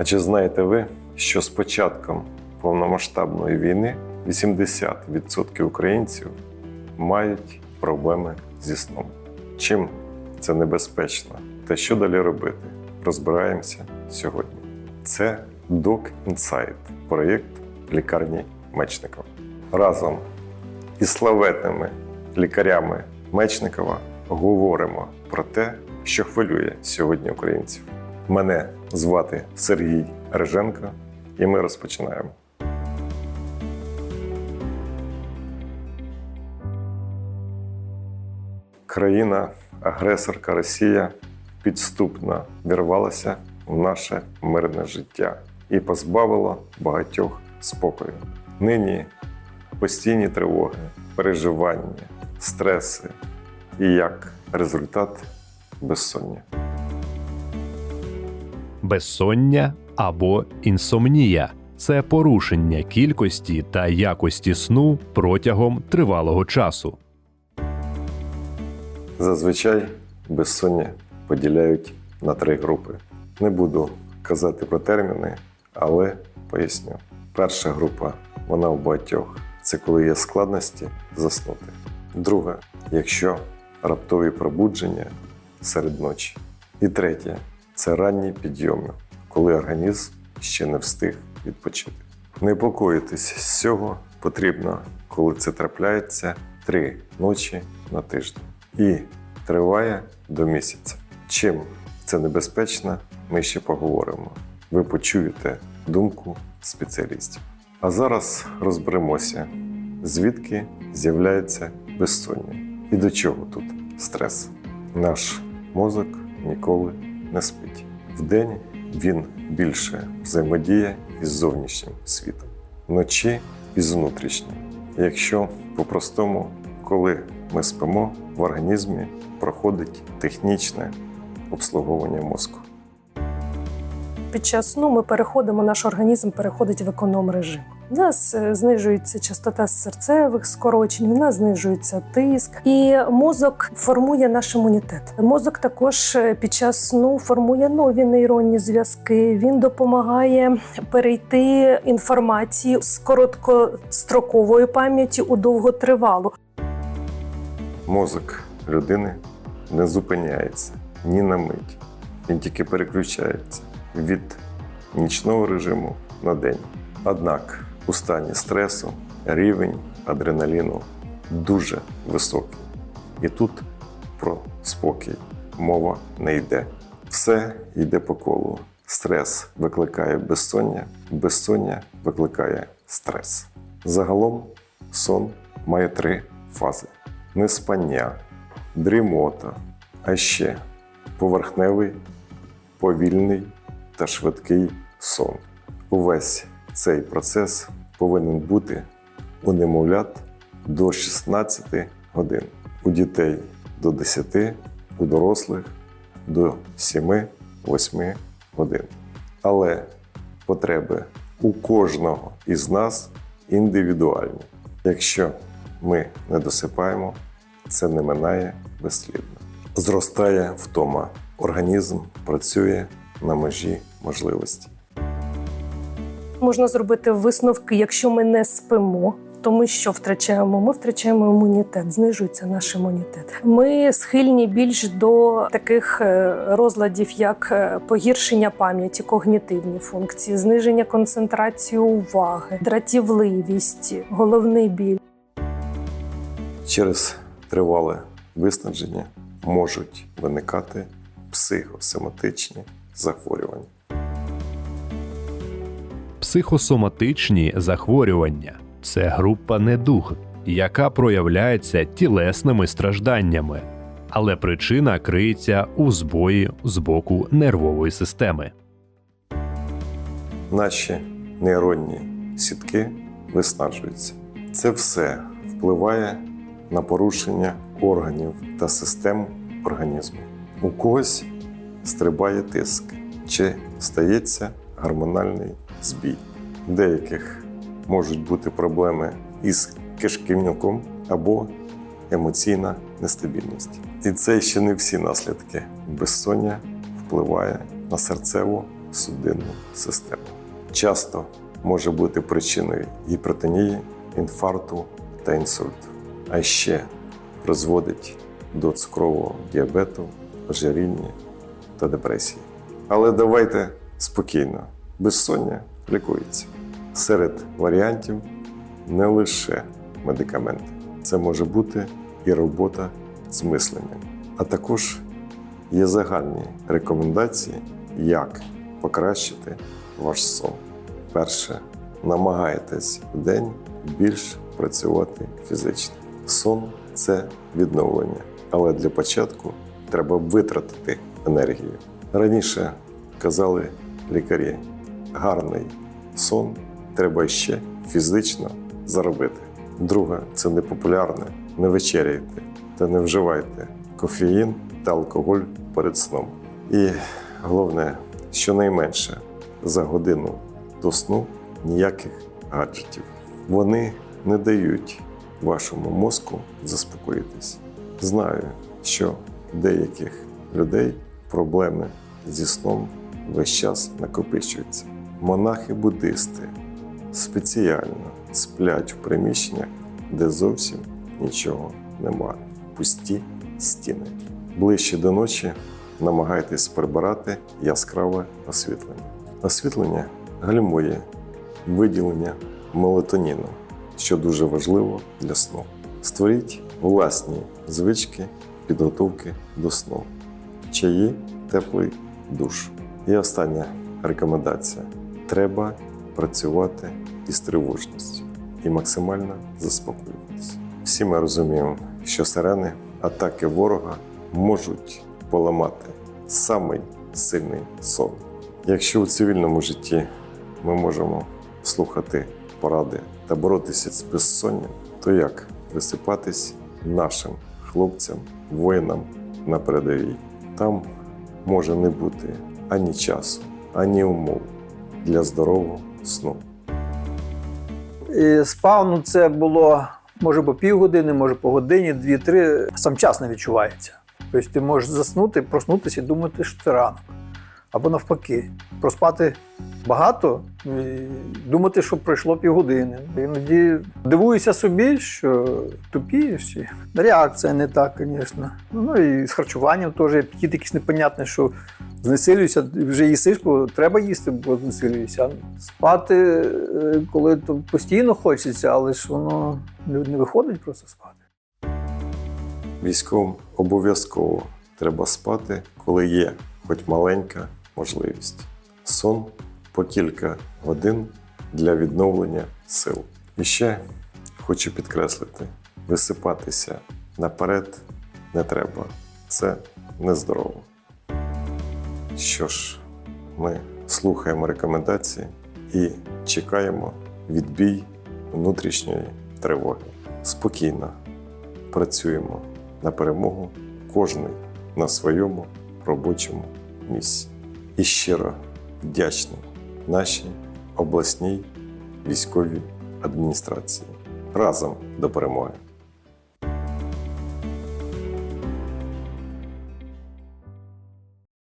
А чи знаєте ви, що з початком повномасштабної війни 80% українців мають проблеми зі сном? Чим це небезпечно? Та що далі робити? Розбираємося сьогодні. Це Doc Insight – проєкт лікарні Мечникова. Разом із славетними лікарями Мечникова говоримо про те, що хвилює сьогодні українців. Мене звати Сергій Реженко, і ми розпочинаємо. Країна-агресорка Росія підступно вірвалася в наше мирне життя і позбавила багатьох спокою. Нині постійні тривоги, переживання, стреси і як результат безсоння. Безсоння або інсомнія це порушення кількості та якості сну протягом тривалого часу. Зазвичай безсоння поділяють на три групи. Не буду казати про терміни, але поясню. Перша група вона у багатьох це коли є складності заснути. Друга, якщо раптові пробудження серед ночі. І третє це ранні підйоми, коли організм ще не встиг відпочити. Не покоїтись з цього потрібно, коли це трапляється три ночі на тиждень і триває до місяця. Чим це небезпечно, ми ще поговоримо. Ви почуєте думку спеціалістів. А зараз розберемося, звідки з'являється безсоння і до чого тут стрес. Наш мозок ніколи не спить. Вдень він більше взаємодіє із зовнішнім світом, вночі із внутрішнім. Якщо по-простому, коли ми спимо, в організмі проходить технічне обслуговування мозку. Під час сну ми переходимо, наш організм переходить в економ режим. У нас е, знижується частота серцевих скорочень, у нас знижується тиск, і мозок формує наш імунітет. Мозок також е, під час сну формує нові нейронні зв'язки. Він допомагає перейти інформацію з короткострокової пам'яті у довготривалу. Мозок людини не зупиняється ні на мить. Він тільки переключається від нічного режиму на день. Однак у стані стресу рівень адреналіну дуже високий. І тут про спокій мова не йде. Все йде по колу. Стрес викликає безсоння, безсоння викликає стрес. Загалом сон має три фази: неспання, дрімота, а ще поверхневий, повільний та швидкий сон. Увесь цей процес повинен бути у немовлят до 16 годин, у дітей до 10, у дорослих до 7-8 годин. Але потреби у кожного із нас індивідуальні. Якщо ми не досипаємо, це не минає безслідно. Зростає втома. Організм працює на межі можливості. Можна зробити висновки, якщо ми не спимо. То ми що втрачаємо? Ми втрачаємо імунітет, знижується наш імунітет. Ми схильні більш до таких е, розладів, як е, погіршення пам'яті, когнітивні функції, зниження концентрації уваги, дратівливість, головний біль. Через тривале виснаження можуть виникати психосоматичні захворювання. Психосоматичні захворювання це група недуг, яка проявляється тілесними стражданнями, але причина криється у збої з боку нервової системи. Наші нейронні сітки виснажуються. Це все впливає на порушення органів та систем організму. У когось стрибає тиск чи стається гормональний збій. Деяких можуть бути проблеми із кишківником або емоційна нестабільність. І це ще не всі наслідки. Безсоння впливає на серцеву судинну систему. Часто може бути причиною гіпертонії, інфаркту та інсульту, а ще призводить до цукрового діабету, ожиріння та депресії. Але давайте спокійно, безсоння лікується. Серед варіантів не лише медикаменти, це може бути і робота з мисленням, а також є загальні рекомендації, як покращити ваш сон. Перше, намагайтесь в день більш працювати фізично. Сон це відновлення, але для початку треба витратити енергію. Раніше казали лікарі, гарний сон треба ще фізично заробити. Друге, це непопулярне. Не вечеряйте та не вживайте кофеїн та алкоголь перед сном. І головне, щонайменше за годину до сну ніяких гаджетів. Вони не дають вашому мозку заспокоїтись. Знаю, що деяких людей проблеми зі сном весь час накопичуються. Монахи-буддисти спеціально сплять в приміщеннях, де зовсім нічого немає. Пусті стіни. Ближче до ночі намагайтесь прибирати яскраве освітлення. Освітлення гальмує виділення мелатоніну, що дуже важливо для сну. Створіть власні звички підготовки до сну. Чаї, теплий душ. І остання рекомендація: треба працювати із тривожністю і максимально заспокоюватися. Всі ми розуміємо, що сирени, атаки ворога можуть поламати самий сильний сон. Якщо у цивільному житті ми можемо слухати поради та боротися з безсонням, то як висипатись нашим хлопцям, воїнам на передовій? Там може не бути ані часу, ані умов для здорового сну. І спав, ну це було може по півгодини, може по годині, дві-три. Сам час не відчувається. Тобто ти можеш заснути, проснутися і думати, що це ранок. Або навпаки, проспати багато і думати, що пройшло півгодини. Іноді дивуюся собі, що тупієш. Реакція не так, звісно. Ну і з харчуванням теж апетит якийсь непонятний, що знесилюєшся, вже їсиш, бо треба їсти, бо знесилюєшся. Спати, е, коли то постійно хочеться, але ж воно не виходить просто спати. Військовим обов'язково треба спати, коли є хоч маленька можливість. Сон по кілька годин для відновлення сил. І ще хочу підкреслити: висипатися наперед не треба. Це нездорово. Що ж, ми слухаємо рекомендації і чекаємо відбій внутрішньої тривоги. Спокійно працюємо на перемогу кожний на своєму робочому місці. І щиро вдячні нашій обласній військовій адміністрації. Разом до перемоги!